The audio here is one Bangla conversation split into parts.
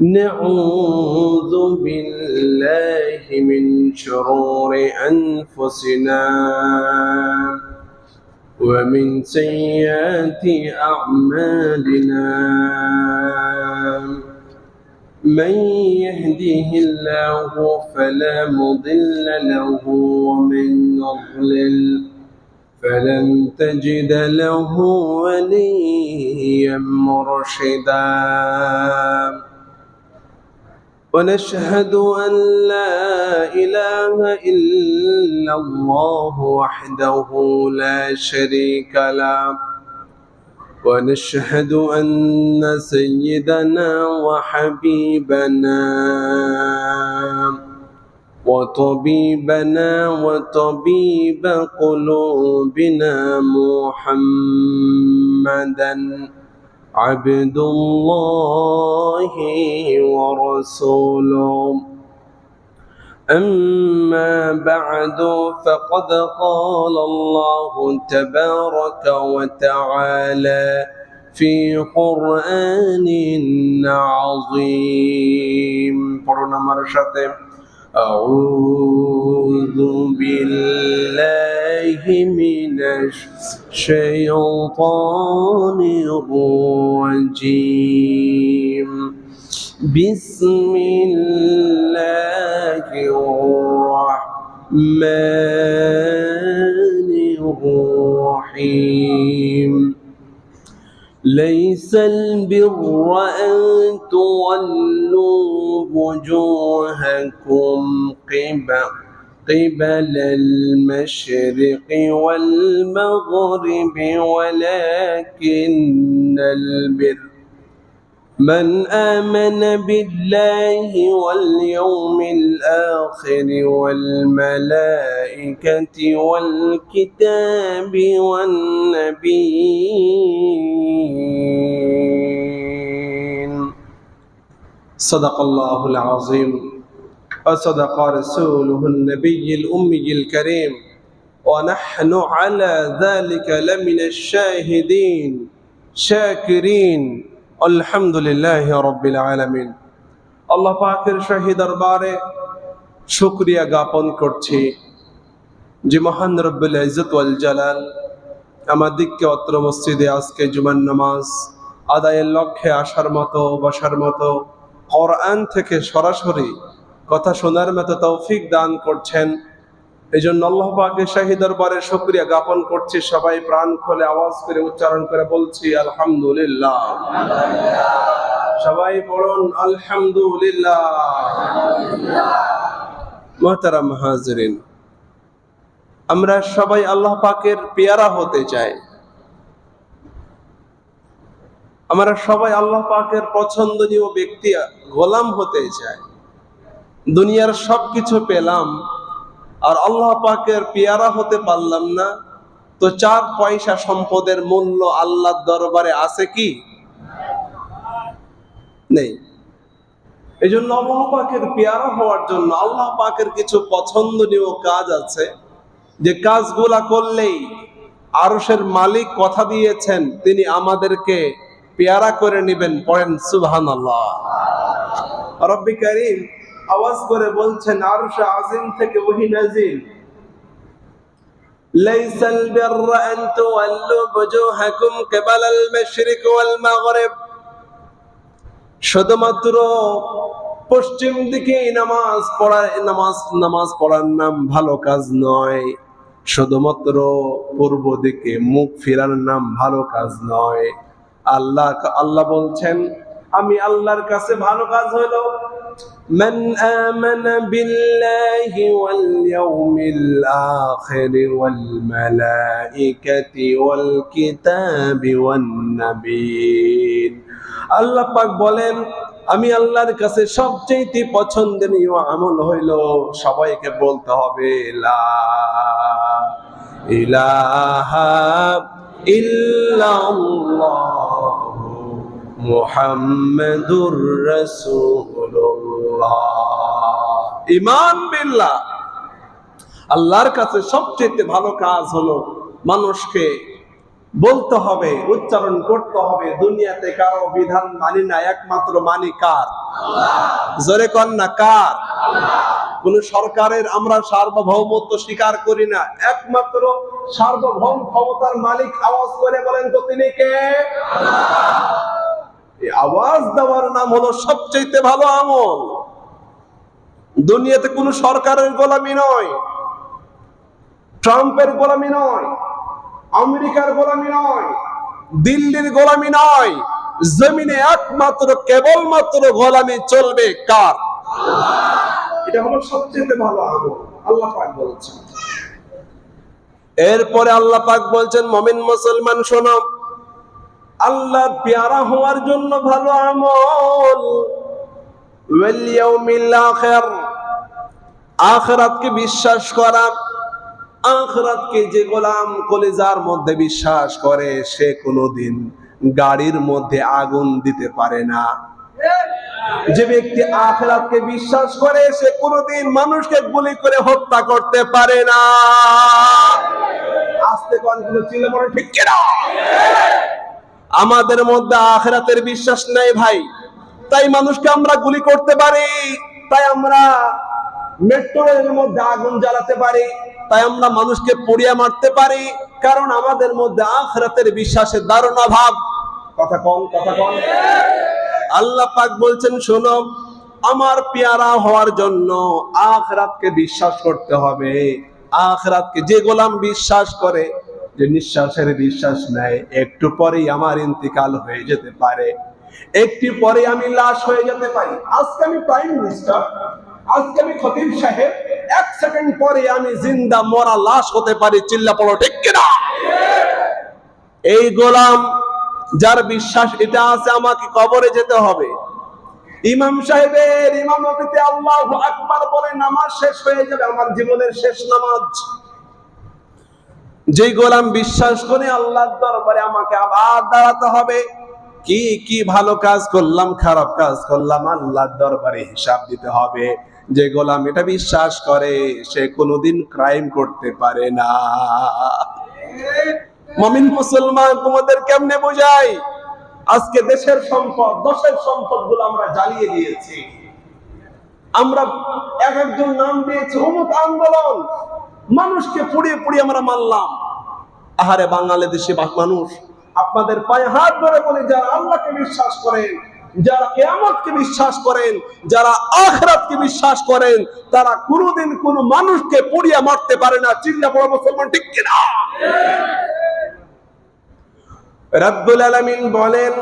نعوذ بالله من شرور أنفسنا ومن سيئات أعمالنا. من يهده الله فلا مضل له ومن يضلل فلن تجد له وليا مرشدا. ونشهد أن لا إله إلا الله وحده لا شريك له. ونشهد أن سيدنا وحبيبنا وطبيبنا وطبيب قلوبنا محمدا عبد الله ورسوله. أما بعد فقد قال الله تبارك وتعالى في قرآن عظيم. أعوذ بالله من الشيطان الرجيم. بسم الله الرحمن الرحيم. ليس البر أن تولوا وجوهكم قبل قبل المشرق والمغرب ولكن البر من آمن بالله واليوم الآخر والملائكة والكتاب والنبيين صدق الله العظيم وصدق رسوله النبي الأمي الكريم ونحن على ذلك لمن الشاهدين شاكرين আলহামদুলিল্লাহ রব্বিল আলামিন আল্লাহ পাকের শাহী দরবারে শুকরিয়া জ্ঞাপন করছি যে মহান রব্বুল ইজ্জত ওয়াল জালাল আমাদিগকে অত্র মসজিদে আজকে জুমার নামাজ আদায়ের লক্ষ্যে আসার মতো বসার মতো কোরআন থেকে সরাসরি কথা শোনার মতো তৌফিক দান করছেন। এই জন্য আল্লাহ পাকের শাহী দরবারে শুকরিয়া জ্ঞাপন করছি। সবাই প্রাণ খোলে আওয়াজ করে উচ্চারণ করে বলছি, আলহামদুলিল্লাহ। সবাই পড়ুন, আলহামদুলিল্লাহ। হাজরিন, আমরা সবাই আল্লাহ পাকের পেয়ারা হতে চাই। আমরা সবাই আল্লাহ পাকের পছন্দনীয় ব্যক্তি, গোলাম হতে চাই। দুনিয়ার সবকিছু পেলাম, আর আল্লাহ পাকের পেয়ারা হতে পারলাম না। তো চার পয়সা সম্পদের মূল্য আল্লাহর দরবারে আছে কি? নেই। এই জন্য আল্লাহ পাকের পেয়ারা হওয়ার জন্য আল্লাহ পাকের কিছু পছন্দনীয় কাজ আছে। যে কাজগুলা করলেই আরসের মালিক কথা দিয়েছেন, তিনি আমাদেরকে পেয়ারা করে নেবেন পড়েন সুবহান আল্লাহ রব্বি করিম আওয়াজ করে বলছেন আরশ আজিম থেকে ওহি নাজিল ليس البر أن تولوا وجوهكم قبل المشرق والمغرب শুধুমাত্র পশ্চিম দিকে নামাজ পড়ার নামাজ নামাজ পড়ার নাম ভালো কাজ নয় শুধুমাত্র পূর্ব দিকে মুখ ফেরার নাম ভালো কাজ নয় আল্লাহ আল্লাহ বলছেন আমি আল্লাহর কাছে ভালো কাজ হলো من آمن بالله واليوم الآخر والملائكة والكتاب والنبيين আল্লাহ পাক বলেন আমি আল্লাহর কাছে সবচেয়ে পছন্দনীয় আমল হইল সবাইকে বলতে হবে লা ইলাহা ইল্লাল্লাহ মুহাম্মাদুর রাসূলুল্লাহ। ঈমান বিল্লাহ। আল্লাহর কাছে সবচেয়ে ভালো কাজ হলো মানুষকে বলতে হবে উচ্চারণ করতে হবে দুনিয়াতে কারও বিধান মানি না একমাত্র মানি কার? জোরে কন না কার? কোন সরকারের আমরা সার্বভৌমত্ব স্বীকার করি না। একমাত্র সার্বভৌম ক্ষমতার মালিক আওয়াজ করে বলেন তো তিনি কে? আওয়াজ দেওয়ার নাম হলো সবচেয়ে ভালো আমল। দুনিয়াতে কোনো সরকারের গোলামি নয়, ট্রাম্পের গোলামি নয়, আমেরিকার গোলামি নয়, দিল্লির গোলামি নয়, জমিনে একমাত্র, কেবলমাত্র গোলামি চলবে কার? এটা হলো সবচেয়ে ভালো আমল, আল্লাহ পাক বলছেন। এরপরে আল্লাহ পাক বলছেন, মমিন মুসলমান শোনো। আল্লাহ পেয়ারা হওয়ার জন্য ভালো আমল। আখিরাতকে বিশ্বাস করা। আখরাতকে যে গোলাম কলিজার মধ্যে বিশ্বাস করে, সে কোনোদিন গাড়ির মধ্যে আগুন দিতে পারে না। যে ব্যক্তি আখরাতকে বিশ্বাস করে, সে কোনোদিন মানুষকে গুলি করে হত্যা করতে পারে না। আস্তে কোন কোনো চিল্লে মনে ঠিক কিনা? আমাদের মধ্যে আখরাতের বিশ্বাস নেই ভাই। তাই মানুষকে আমরা গুলি করতে পারি, তাই আমরা মেট্রো রেলের মধ্যে আগুন জ্বালাতে পারি, তাই আমরা মানুষকে পুড়িয়ে মারতে পারি, কারণ আমাদের মধ্যে আখরাতের বিশ্বাসের দারুণ অভাব কথা কম কথা কম আল্লাহ পাক বলছেন, শোনো, আমার পেয়ারা হওয়ার জন্য আখরাতকে বিশ্বাস করতে হবে। আখরাতকে যে গোলাম বিশ্বাস করে যে নিঃশ্বাসের বিশ্বাস নেয়, একটু পরেই আমার ইন্তিকাল হয়ে যেতে পারে। একটু পরে আমি লাশ হয়ে যেতে পারি। আজকে আমি প্রাইম মিনিস্টার আজকে আমি খতিব সাহেব, এক সেকেন্ড পরে আমি জিন্দা মরা লাশ হতে পারি, চিল্লা পড়ো, ঠিক কিনা? এই গোলাম যার বিশ্বাস এটা আছে, আমাকে কবরে যেতে হবে। ইমাম সাহেবের ইমামতিতে আল্লাহ আকবার বলে নামাজ শেষ হয়ে যাবে, আমার জীবনের শেষ নামাজ। যেই গোলাম বিশ্বাস করে আল্লাহর দরবারে আমাকে আবার দাঁড়াতে হবে, কি কি ভালো কাজ করলাম, খারাপ কাজ করলাম, আল্লাহর দরবারে হিসাব দিতে হবে। যে গোলাম এটা বিশ্বাস করে, সে কোনোদিন ক্রাইম করতে পারে না। মমিন মুসলমান, তোমাদের কেমনে বোঝাই আজকে দেশের সম্পদ, দশের সম্পদগুলো আমরা জ্বালিয়ে দিয়েছি। আমরা এক একজন নাম দিয়েছি, অমুক আন্দোলন। মানুষকে পুড়িয়ে পুড়িয়ে আমরা মারলাম। আহারে বাংলাদেশি মানুষ, আপনাদের পায়ে হাত ধরে বলে, যারা আল্লাহকে বিশ্বাস করেন, যারা কেয়ামতকে বিশ্বাস করেন, যারা আখরাতকে বিশ্বাস করেন, তারা কোনোদিন কোন মানুষকে পুড়িয়ে মারতে পারে না। চিল্লা বড় মুসলমান ঠিক কিনা? রাব্বুল আলামিন বলেন,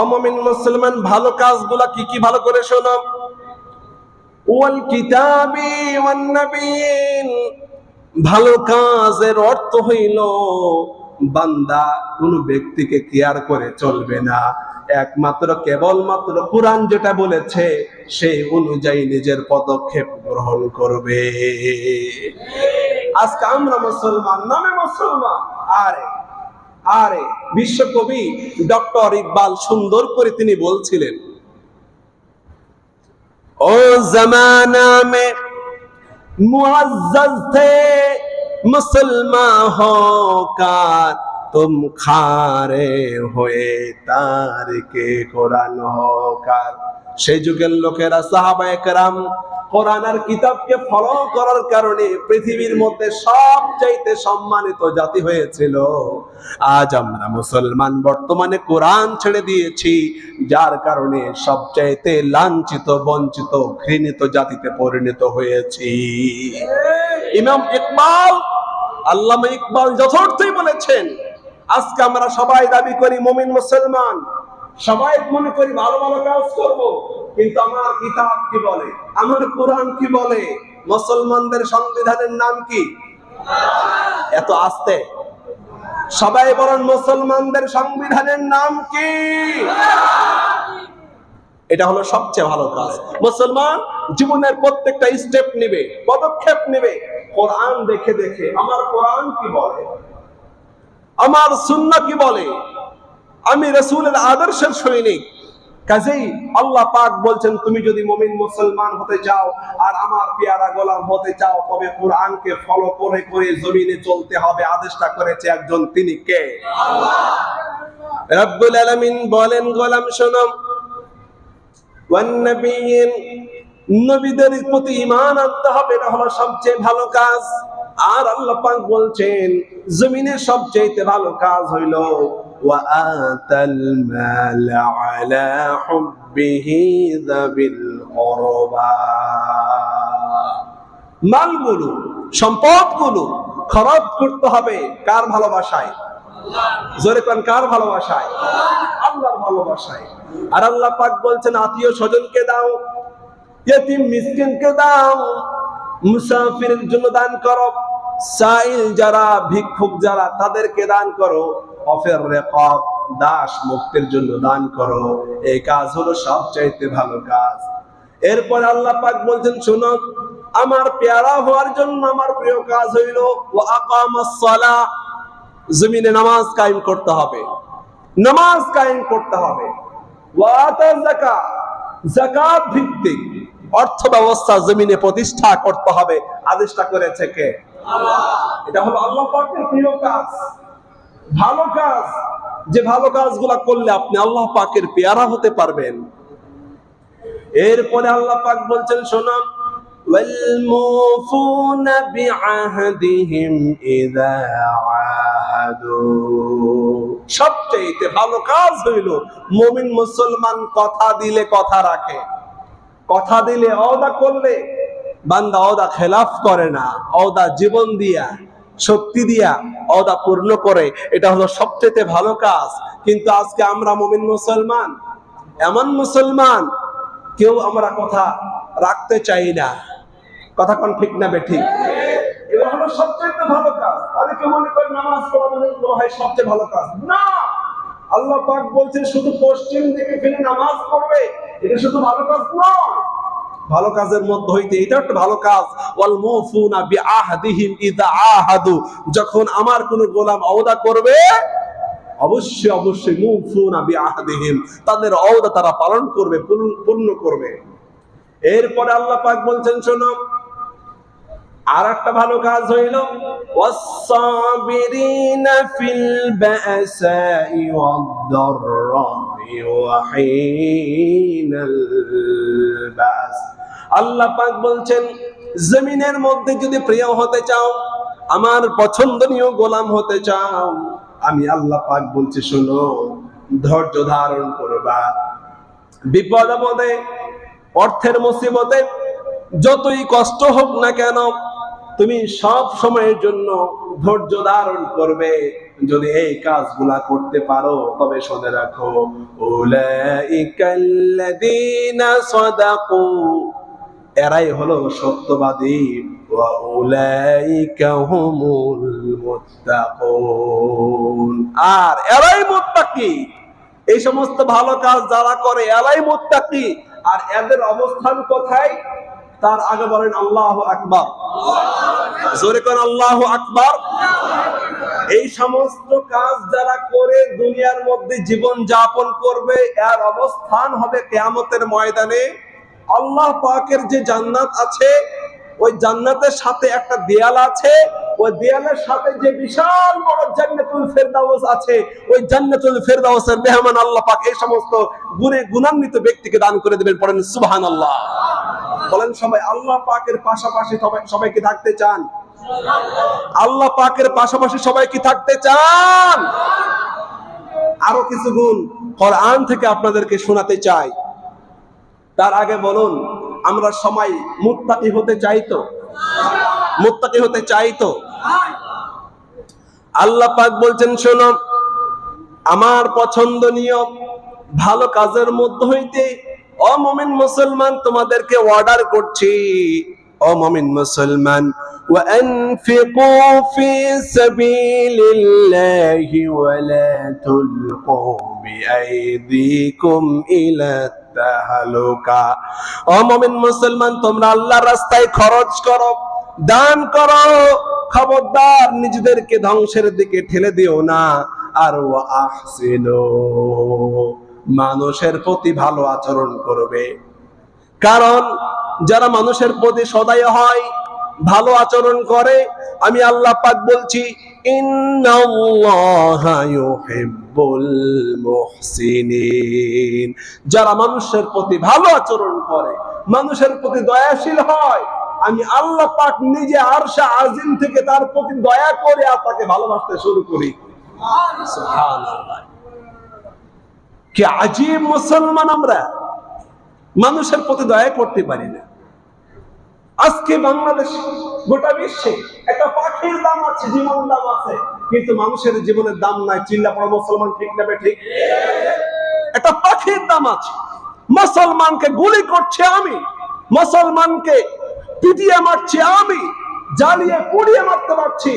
অমমিন মুসলমান, ভালো কাজগুলা কি কি ভালো করে শোনো? ওয়াল ভালো কাজের অর্থ হইল, বান্দা কোন ব্যক্তিকে কেয়ার করে চলবে না। একমাত্র কেবলমাত্র কোরআন যেটা বলেছে সেই অনুযায়ী নিজের পদক্ষেপ গ্রহণ করবে। আজকে আমরা মুসলমান, নামে মুসলমান। আরে আরে, বিশ্বকবি ডক্টর ইকবাল সুন্দর করে তিনি বলছিলেন او زمانہ میں معزز تھے مسلمہ ہو کا তুম খারে হয়ে তার কে কোরআন হকার সেই যুগের লোকেরা সাহাবা একরাম কোরআন আর কিতাবকে ফলো করার কারণে পৃথিবীর মধ্যে সবচাইতে সম্মানিত জাতি হয়েছিল। আজ আমরা মুসলমান বর্তমানে কোরআন ছেড়ে দিয়েছি, যার কারণে সবচাইতে লাঞ্ছিত, বঞ্চিত, ঘৃণিত জাতিতে পরিণত হয়েছি। ইমাম ইকবাল, আল্লামা ইকবাল যথার্থই বলেছেন আজকে আমরা সবাই দাবি করি মমিন মুসলমান। সবাই মনে করি ভালো ভালো কাজ করব, কিন্তু আমার কিতাব কি বলে? আমার কোরআন কি বলে? মুসলমানদের সংবিধানের নাম কি? এত আস্তে। সবাই বলেন মুসলমানদের সংবিধানের নাম কি? এটা হলো সবচেয়ে ভালো কাজ। মুসলমান জীবনের প্রত্যেকটা স্টেপ নেবে, পদক্ষেপ নেবে। কোরআন দেখে দেখে, আমার কোরআন কি বলে? আমার সুন্নাহ কি বলে? আমি রসুলের আদর্শের সৈনিক। কাজেই আল্লাহ পাক বলছেন, তুমি যদি মমিন মুসলমান হতে চাও আর আমার পেয়ারা গোলাম হতে চাও, তবে কোরআনকে ফলো করে করে জমিনে চলতে হবে। আদেশটা করেছে একজন, তিনি কে? রব্বুল আলামিন বলেন, গোলাম ওয়ান্নবিয়িন নবীদের প্রতি ইমান আনতে হবে এটা হলো সবচেয়ে ভালো কাজ আর আল্লাহ পাক বলছেন জমিনের সবচেয়ে ভালো কাজ হইল ওয়াআতাল মাল আলা মালগুলো, সম্পদগুলো খরচ করতে হবে কার ভালোবাসায়? জোরে কোন, কার ভালোবাসায়? আল্লাহর ভালোবাসায়। আর আল্লাহ পাক বলছেন আত্মীয় স্বজনকে দাও ইয়েতিম মিসকিনকে দাও মুসাফিরের জন্য দান করো। সাইল যারা, ভিক্ষুক যারা, তাদেরকে দান করো। অফের রেকব, দাস মুক্তির জন্য দান করো। এই কাজ হলো সবচাইতে ভালো কাজ। এরপর আল্লাহ পাক বলছেন, শুনো, আমার পেয়ারা হওয়ার জন্য আমার প্রিয় কাজ হইল ও আকামাস জমিনে নামাজ কায়েম করতে হবে। নামাজ কায়েম করতে হবে। ওয়াতা যাকা যাকাত ভিত্তিক। অর্থ ব্যবস্থা জমিনে প্রতিষ্ঠা করতে হবে আদেশটা করেছে কে এটা হলো আল্লাহ পাকের প্রিয় কাজ ভালো কাজ যে ভালো কাজগুলা করলে আপনি আল্লাহ পাকের পেয়ারা হতে পারবেন এরপরে আল্লাহ পাক বলছেন শোনাম والموفون بعهدهم إذا عاهدوا সবচেয়ে ভালো কাজ হইল মুমিন মুসলমান কথা দিলে কথা রাখে কথা দিলে অদা করলে, বান্দা অদা খেলাফ করে না অদা জীবন দিয়া, শক্তি দিয়া অদা পূর্ণ করে। এটা হলো সবচেয়ে ভালো কাজ। কিন্তু আজকে আমরা মুমিন মুসলমান, এমন মুসলমান, কেউ আমরা কথা রাখতে চাই না। কথা কোন ঠিক না বেঠিক? এটা হলো সবচেয়ে ভালো কাজ। অনেকে মনে করে নামাজ পড়া মনে হয় সবচেয়ে ভালো কাজ। না! আল্লাহ পাক বলছে, শুধু পশ্চিম দিকে ফিরে নামাজ পড়বে। এটা শুধু ভালো কাজ নয়। ভালো কাজের মধ্যে হইতে এটা একটা ভালো কাজ। ওয়াল মুফুনা বিআহদিহিম ইযা আহাদু। যখন আমার কোন গোলাম ওয়াদা করবে, অবশ্যই অবশ্যই মুফুনা বিআহদিহিম। তাদের ওয়াদা তারা পালন করবে পূর্ণ করবে। এরপরে আল্লাহ পাক বলছেন, শোনো আর একটা ভালো কাজ হইল والصابرين في البأساء والضراء وحين البأس আল্লাহ পাক বলছেন জমিনের মধ্যে যদি প্রিয় হতে চাও আমার পছন্দনীয় গোলাম হতে চাও আমি আল্লাহ পাক বলছি শোনো ধৈর্য ধারণ করবা বিপদ আপদে অর্থের মুসিবতে যতই কষ্ট হোক না কেন তুমি সব সময়ের জন্য ধৈর্য ধারণ করবে। যদি এই কাজগুলা করতে পারো, তবে শুনে রাখো সাদাকু, এরাই হলো সত্যবাদী আর এরাই মুত্তাকি, এই সমস্ত ভালো কাজ যারা করে, এরাই মুত্তাকি। আর এদের অবস্থান কোথায়? তার আগে বলেন আল্লাহ আকবার। জোরে করেন আল্লাহ আকবার। এই সমস্ত কাজ যারা করে দুনিয়ার মধ্যে জীবন যাপন করবে, এর অবস্থান হবে কেয়ামতের ময়দানে। আল্লাহ পাকের যে জান্নাত আছে, ওই জান্নাতের সাথে একটা দেয়াল আছে। ওই দেয়ালের সাথে যে বিশাল বড় জান্নাতুল ফেরদাউস আছে, ওই জান্নাতুল ফেরদাউসের মেহমান আল্লাহ পাক এই সমস্ত গুণে গুণান্বিত ব্যক্তিকে দান করে দেবেন। পড়েন সুবহানাল্লাহ। বলেন সবাই, আল্লাহ পাকের পাশাপাশি সবাই সবাই কি থাকতে চান? আল্লাহ পাকের পাশাপাশি সবাই কি থাকতে চান? আরও কিছু গুণ কোরআন থেকে আপনাদেরকে শোনাতে চাই। তার আগে বলুন, আমরা সবাই মুত্তাকি হতে চাইতো মুত্তাকি হতে চাইতো আল্লাহ পাক বলছেন, শোনো, আমার পছন্দনীয় ভালো কাজের মধ্যে হইতে অমমিন মুসলমান, তোমাদেরকে অর্ডার করছি। অমমিন মুসলমান وأنفقوا في سبيل الله ولا تلقوا بأيديكم إلى التهلكة অমমিন মুসলমান, তোমরা আল্লাহর রাস্তায় খরচ করো, দান করো। খবরদার, নিজেদেরকে ধ্বংসের দিকে ঠেলে দিও না। আর আহসিনো। মানুষের প্রতি ভালো আচরণ করবে। কারণ যারা মানুষের প্রতি সদয় হয়, ভালো আচরণ করে, আমি আল্লাহ পাক বলছি যারা মানুষের প্রতি ভালো আচরণ করে, মানুষের প্রতি দয়াশীল হয়, আমি আল্লাহ পাক নিজে আরশা আজিম থেকে তার প্রতি দয়া করে আর তাকে ভালোবাসতে শুরু করি। কি আজীব মুসলমান আমরা? মানুষের প্রতি দয়া করতে পারি না। আজকে বাংলাদেশ, গোটা বিশ্বে একটা পাখির দাম আছে, জীবন দাম আছে, কিন্তু মানুষের জীবনের দাম নাই। চিল্লা পড়া মুসলমান ঠিক নেবে ঠিক? একটা পাখির দাম আছে। মুসলমানকে গুলি করছে আমি, মুসলমানকে পিটিয়ে মারছি আমি, জ্বালিয়ে পুড়িয়ে মারতে পারছি।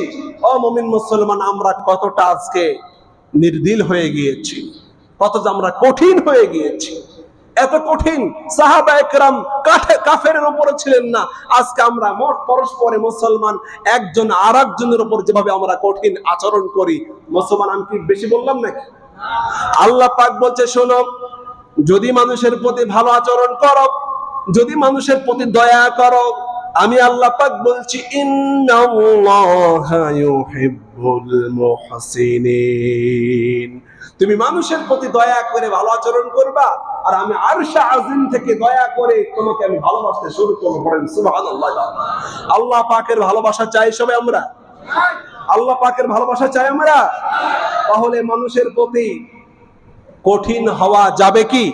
অমমিন মুসলমান, আমরা কতটা আজকে নির্দিল হয়ে গিয়েছি। যে আমরা কঠিন হয়ে গিয়েছি। এত কঠিন সাহাবা একরাম কাঠে কাফের উপরে ছিলেন না। আজকে আমরা মোট পরস্পরে মুসলমান, একজন আর একজনের উপর যেভাবে আমরা কঠিন আচরণ করি, মুসলমান আমি কি বেশি বললাম নাকি? আল্লাহ পাক বলছে, শোনো, যদি মানুষের প্রতি ভালো আচরণ করো, যদি মানুষের প্রতি দয়া করো আমি আল্লাহ পাক বলছি তুমি মানুষের প্রতি দয়া করে ভালো আচরণ করবা, আর আমি আরশা আজিম থেকে দয়া করে তোমাকে আমি ভালোবাসতে শুরু করব আল্লাহ পাকের ভালোবাসা চাই সবাই আমরা? আল্লাহ পাকের ভালোবাসা চাই আমরা? তাহলে মানুষের প্রতি কঠিন হওয়া যাবে কি?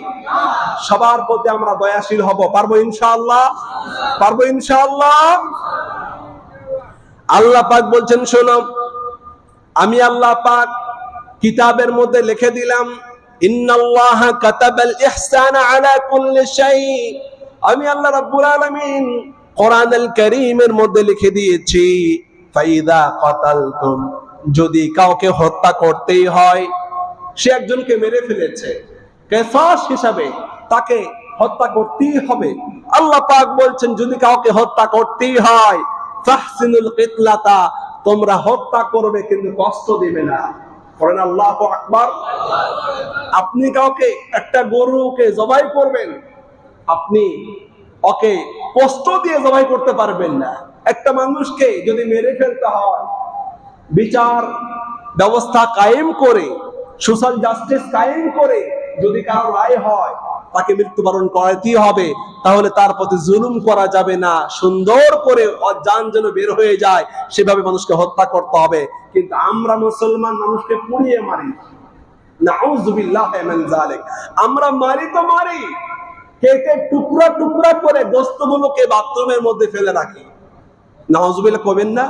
সবার প্রতি আমরা দয়াশীল হব। পারব ইনশাআল্লাহ? পারব ইনশাআল্লাহ? আল্লাহ পাক বলছেন, শোনো, আমি আল্লাহ পাক কিতাবের মধ্যে লিখে দিলাম, ইন্নাল্লাহ কাতাবাল ইহসান আলা কুল্লি শাই। আমি আল্লাহ রাব্বুল আলামিন কোরআনুল কারীমের মধ্যে লিখে দিয়েছি, ফাইদা কাতালতুম। যদি কাউকে হত্যা করতেই হয় সে একজনকে মেরে ফেলেছে। কেসাস হিসাবে তাকে হত্যা করতেই হবে। আল্লাহ পাক বলছেন, যদি কাউকে হত্যা করতেই হয়, ফাহসিনুল কিতলাতা, তোমরা হত্যা করবে কিন্তু কষ্ট দিবে না। করেন আল্লাহ আকবার। আপনি কাউকে, একটা গরুকে জবাই করবেন, আপনি ওকে কষ্ট দিয়ে জবাই করতে পারবেন না। একটা মানুষকে যদি মেরে ফেলতে হয়, বিচার ব্যবস্থা কায়েম করে সোশ্যাল জাস্টিস কায়েম করে যদি কারও রায় হয়, তাকে মৃত্যুবরণ করাতেই হবে? তাহলে তার প্রতি জুলুম করা যাবে না। সুন্দর করে অজান যেন বের হয়ে যায়, সেভাবে মানুষকে হত্যা করতে হবে। কিন্তু আমরা মুসলমান মানুষকে পুড়িয়ে মারি। আমরা মারি তো মারি। কেটে টুকরা টুকরা করে গোস্তগুলোকে বাথরুমের মধ্যে ফেলে রাখি। নাউজুবিল্লাহ কবেন না?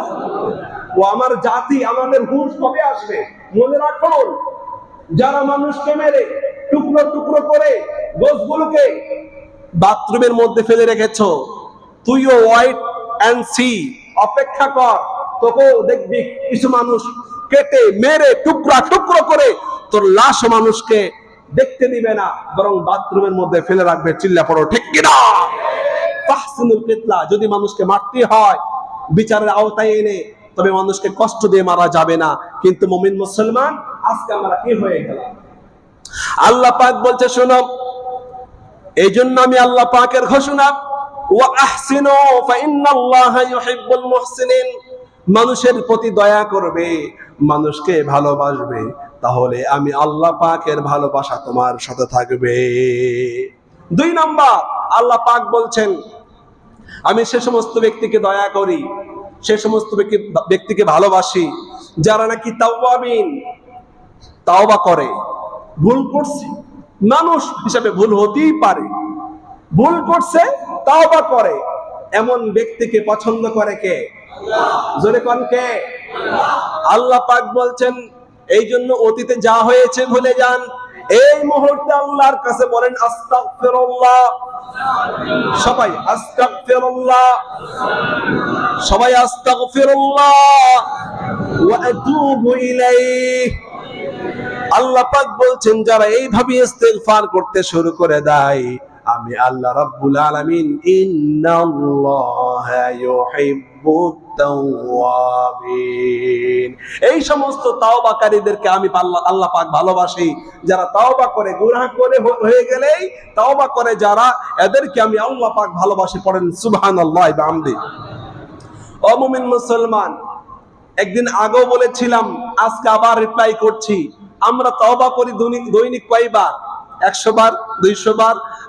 ও আমার জাতি, আমাদের হুঁশ কবে আসবে? মনে রাখুন যারা মানুষকে মেরে টুকরো টুকরো করে গোসগুলোকে বাথরুমের মধ্যে ফেলে রেখেছো, তুইও ওয়াইট অ্যান্ড সি অপেক্ষা কর, তোকেও দেখবি কিছু মানুষ কেটে, মেরে, টুকরা টুকরো করে তোর লাশ মানুষকে দেখতে দিবে না, বরং বাথরুমের মধ্যে ফেলে রাখবে, চিল্লা পড়ো, ঠিক কিনা? যদি মানুষকে মারতে হয়, বিচারের আওতায় এনে তবে মানুষকে কষ্ট দিয়ে মারা যাবে না। কিন্তু মুমিন মুসলমান, আজকে আমরা কি হয়ে গেলাম? আল্লাহ পাক বলছে, শোনো এই জন্য আমি আল্লাহ পাকের ঘোষণা মানুষের প্রতি দয়া করবে, মানুষকে ভালোবাসবে, তাহলে আমি আল্লাহ পাকের ভালোবাসা তোমার সাথে থাকবে। দুই নম্বর, আল্লাহ পাক বলছেন, আমি সে সমস্ত ব্যক্তিকে দয়া করি সে সমস্ত ব্যক্তি- ব্যক্তিকে ভালোবাসি, যারা নাকি তাওয়াবিন তাওবা করে। ভুল করছে, মানুষ হিসাবে ভুল হতেই পারে। ভুল করছে, তাওবা করে। এমন ব্যক্তিকে পছন্দ করে কে? জোরে কোন কে? আল্লাহ পাক বলছেন এই জন্য অতীতে যা হয়েছে ভুলে যান। এই মুহূর্তে আল্লাহর কাছে বলেন, আস্তাগফিরুল্লাহ। সবাই আস্তাগফিরুল্লাহ। সবাই আস্তাগফিরুল্লাহ। ওয়া আতুবু ইলাইহি। আল্লাহ পাক বলছেন, যারা এইভাবে ইস্তেগফার করতে শুরু করে দেয় আমি আল্লাহ রাব্বুল আলামিন ইন্নাল্লাহা ইউহিব্বুত তাওয়াবিন। এই সমস্ত তাওবাকারীদেরকে আমি আল্লাহ আল্লাহ পাক ভালোবাসি। যারা তাওবা করে, গুনাহ করে হয়ে গেলেই তাওবা করে যারা, এদেরকে আমি আল্লাহ পাক ভালোবাসি পড়েন সুবহানাল্লাহ বিহামদি। ও মুমিন মুসলমান, একদিন আগেও বলেছিলাম, আজকে আবার রিপ্লাই করছি। আমরা তওবা করি দৈনিক কয়বার? একশো বার, দুইশো বার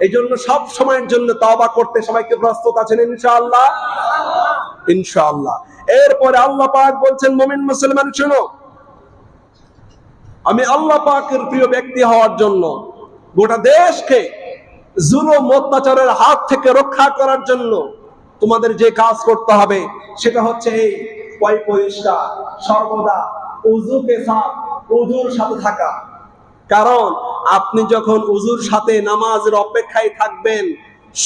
এই জন্য সব সময়ের জন্য তাওবা করতে সবাইকে প্রস্তুত আছেন ইনশাআল্লাহ? ইনশাআল্লাহ। এরপরে আল্লাহ পাক বলছেন, মুমিন মুসলমান, শুনো। আমি আল্লাহ পাকের প্রিয় ব্যক্তি হওয়ার জন্য গোটা দেশকে জুলুম, অত্যাচারের হাত থেকে রক্ষা করার জন্য তোমাদের যে কাজ করতে হবে, সেটা হচ্ছে এই পয় পরিষ্কার সর্বদা উজুকে সাথ উজুর সাথে থাকা। কারণ আপনি যখন উজুর সাথে নামাজের অপেক্ষায় থাকবেন,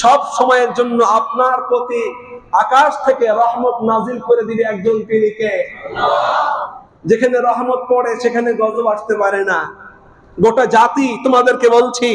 সব সময়ের জন্য আপনার প্রতি আকাশ থেকে রহমত নাজিল করে দিবে একজন তিনিকে যেখানে রহমত পড়ে, সেখানে গজব আসতে পারে না। গোটা জাতি তোমাদেরকে বলছি